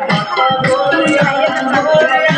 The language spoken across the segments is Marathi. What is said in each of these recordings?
Oh, yeah, yeah, oh, yeah.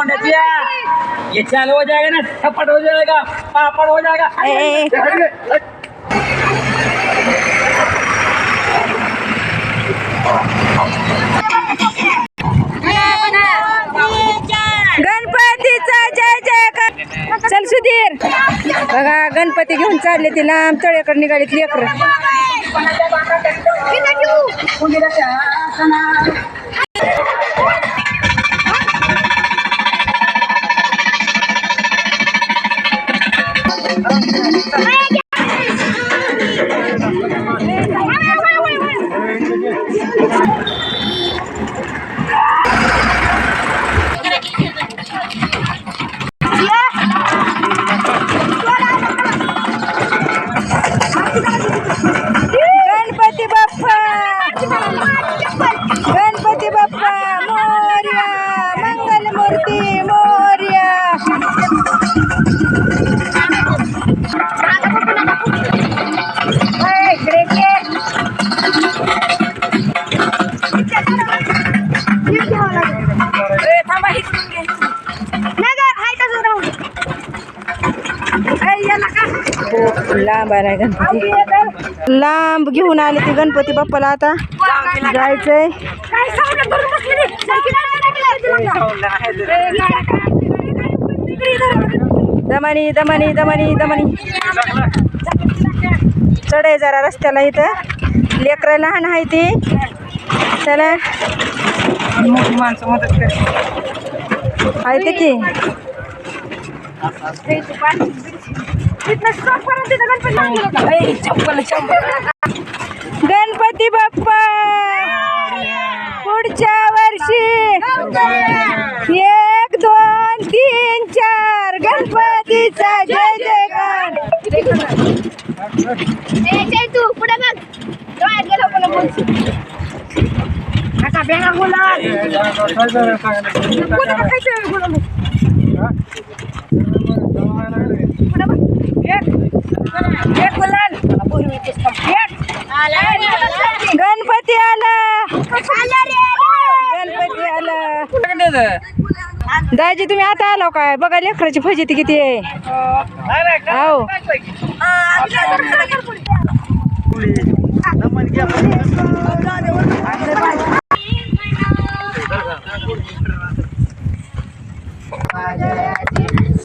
आहे. ये चालू हो जाएगा ना थप्पड़ हो जाएगा पापड़ हो जाएगा। गणपतीचा जय जय चल सुधीर. बघा गणपती घेऊन चालले ती लांब तळेकडे निघालीत लेकर लांब आलाय गणपती. लांब घेऊन आले ते गणपती बाप्पाला आता. जायचंय. दमानी दमानी दमानी दमानी. चढे जरा रस्त्याला इथं. लेकरं लहान आहे ती. चला. मोठी माणसं मदत कर आहे ते की. गणपती बाप्पा. पुढच्या वर्षी एक दोन तीन चार गणपतीचा जय जयकार. तू पुढे बघ. आता बेगा गुलाल कोणाला खायचं गुलाल एक एक गुलाल एक गणपती आला. गणपती आला. दाजी तुम्ही आता आलो काय? बघा लेकराची फजिती किती आहे. हो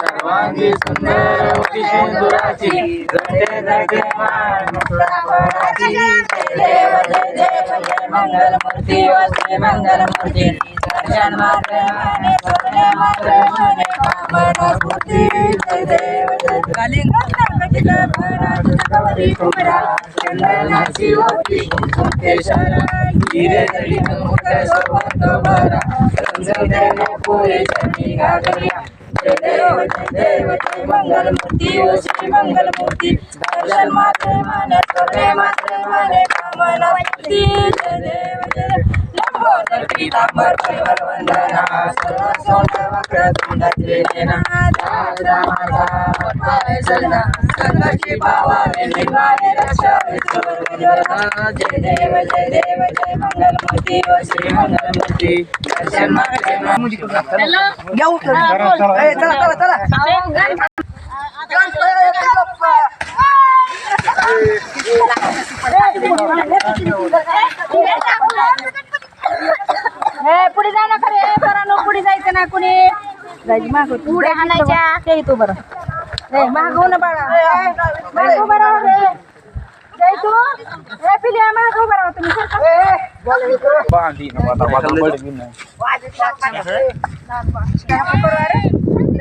सर्वांगी सुंदर होती शेंदुराची. जगते जगते मान मुक्तापराची. देव जय देव जय मंगलमूर्ती. वसते दर्शन मात्र माने मात्र माने. जय देव जय गौरी कुमरा होती हिरे जडी. मुक्त सोबत पुरे गागरिया जय देव जय देव जय मंगलमूर्ती ओ श्री मंगलमूर्ती दर्शन मात्रे माने स्वर्णे मात्रे माने कामना स्फूर्ती. जय देव जय देव लंबोदर पीतांबर परिवर वंदना सर्व सोंड वक्र दादा सजना. जय देव जय देव जय ओ श्री दर्शन मात्रे माने पुढे जा ना खरे बरं पुढे जायचं ना कुणी? जायची माग पुढे हाणायच्या. ते तू बरं ए मागव ना बाळा बरं रे. जय तू. ए पिल्या मागव बरं तुम्ही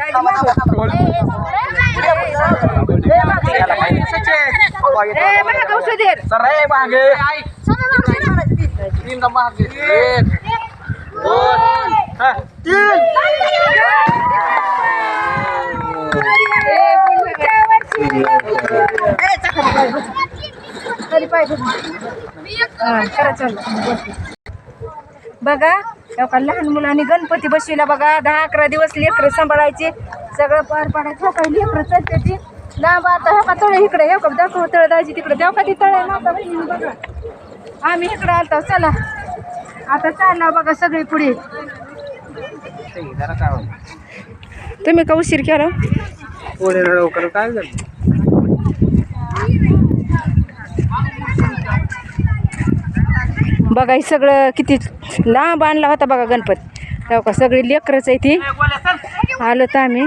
Bagaimana? एवढा लहान मुलांनी गणपती बसविला बघा. दहा अकरा दिवस लेकरं सांभाळायचे. सगळं पार पाडायचं. हो काय लेकरं चालते ती लांब आता हो का तळ इकडे. हो का दाखव तळ दायची तिकडे. देव का ती तळ आहे? माता बहिणी बघा. आम्ही इकडे आलतो. चला. आता चालला बघा सगळी पुढे. तुम्ही का उशीर केला? काय झालं? बघा हे सगळं किती लांब आणला होता बघा गणपती. तेव्हा का सगळी लेकरच आहे ती. आलो तर आम्ही.